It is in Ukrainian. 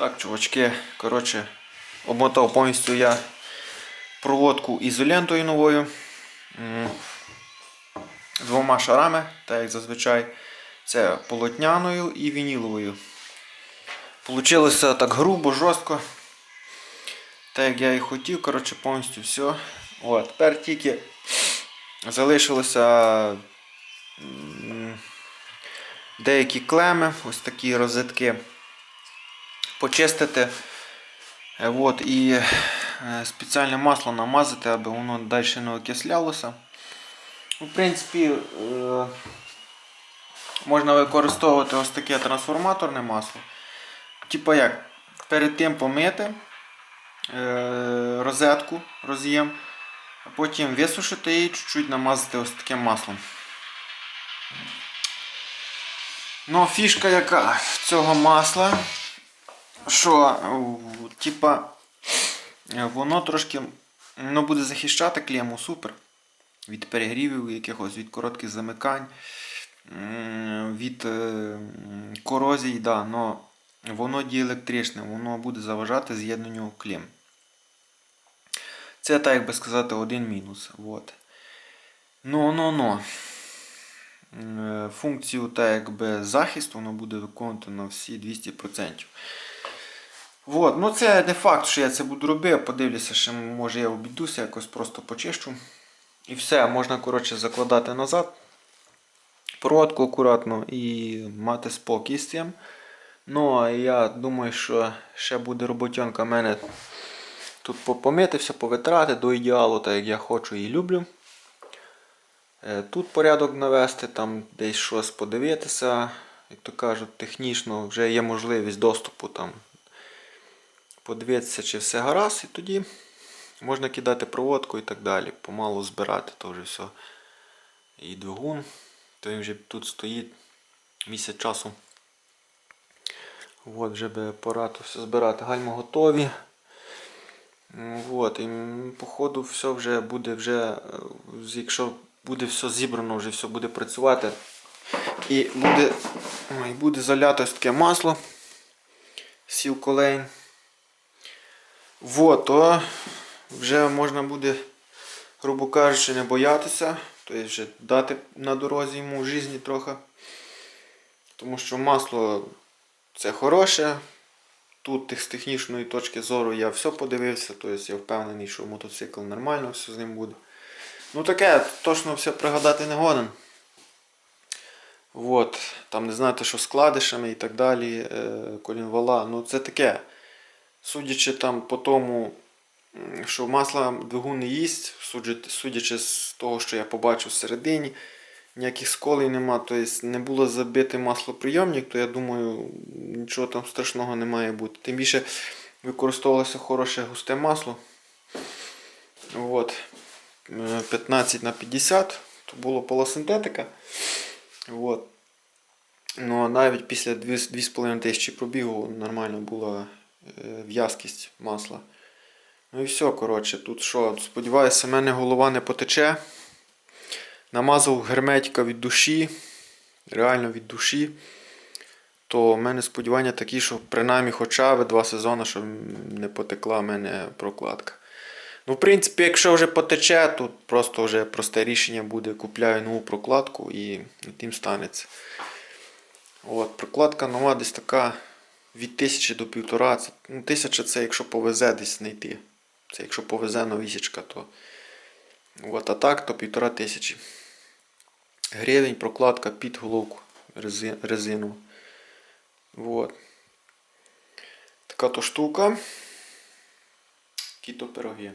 Так, чувачки, коротше, обмотав повністю я проводку ізолентою новою. Двома шарами, так як зазвичай. Це полотняною і вініловою. Получилося так грубо, жорстко. Так як я і хотів, коротше, повністю все. О, тепер тільки залишилося деякі клеми, ось такі розетки почистити. Е, От, і е, спеціальне масло намазати, аби воно далі не окислялося. В принципі, е, можна використовувати ось таке трансформаторне масло. Типа як, перед тим помити розетку, роз'єм, а потім висушити і чуть-чуть намазати ось таким маслом. Ну, фішка яка цього масла, що е, типа е, воно трошки ну, буде захищати клему супер. Від перегрівів якихось, від коротких замикань, від е, корозій, да, но воно діелектричне, воно буде заважати з'єднанню клем. Це, так би сказати, один мінус. Вот. Ну, ну, ну. Функцію так якби захисту воно буде виконувати на всі 200%. Вот. Ну це не факт, що я це буду робити. Подивлюся, що може я обійдуся, якось просто почищу. І все, можна коротше, закладати назад. Проводку акуратно і мати спокій з цим. Ну, а я думаю, що ще буде роботянка мене тут помити все, повитрати до ідеалу, так як я хочу і люблю. Е, Тут порядок навести, там десь щось подивитися. Як то кажуть, технічно вже є можливість доступу там. Подивитися, чи все гаразд, і тоді можна кидати проводку і так далі. Помалу збирати то все. І двигун. То він вже тут стоїть місяць часу. От, вже би пора то все збирати. Гальма готові. От, і походу все вже буде вже, е, якщо буде все зібрано, вже все буде працювати. І буде, ой, буде залято таке масло. Сілколейн. Вот, то вже можна буде, грубо кажучи, не боятися. Тобто вже дати на дорозі йому в житті трохи. Тому що масло це хороше. Тут з технічної точки зору я все подивився, тобто я впевнений, що мотоцикл нормально все з ним буде. Ну таке, точно все пригадати не годен. Вот. Там не знаєте, що з кладишами і так далі, е, колінвала. Ну це таке. Судячи там по тому, що масла двигун не їсть, судячи, з того, що я побачив всередині, ніяких сколей нема, тобто не було забитий маслоприйомник, то я думаю, нічого там страшного не має бути. Тим більше використовувалося хороше густе масло. От. Е, 15 на 50, то було полосинтетика. От. Ну, а навіть після 2,5 тисячі пробігу нормально була е, в'язкість масла. Ну і все, коротше, тут що, сподіваюся, мене голова не потече. Намазав герметика від душі, реально від душі. То в мене сподівання такі, що принаймні хоча б два сезони, щоб не потекла в мене прокладка. Ну, в принципі, якщо вже потече, то просто вже просте рішення буде, купляю нову прокладку і тим станеться. От, прокладка нова десь така від 1000 до 1,5. Це, ну, 1000 це якщо повезе десь знайти. Це якщо повезе новісічка, то. От, а так, то 1500. Гривень прокладка під головку резину. От. Така то штука. Кіто пироги.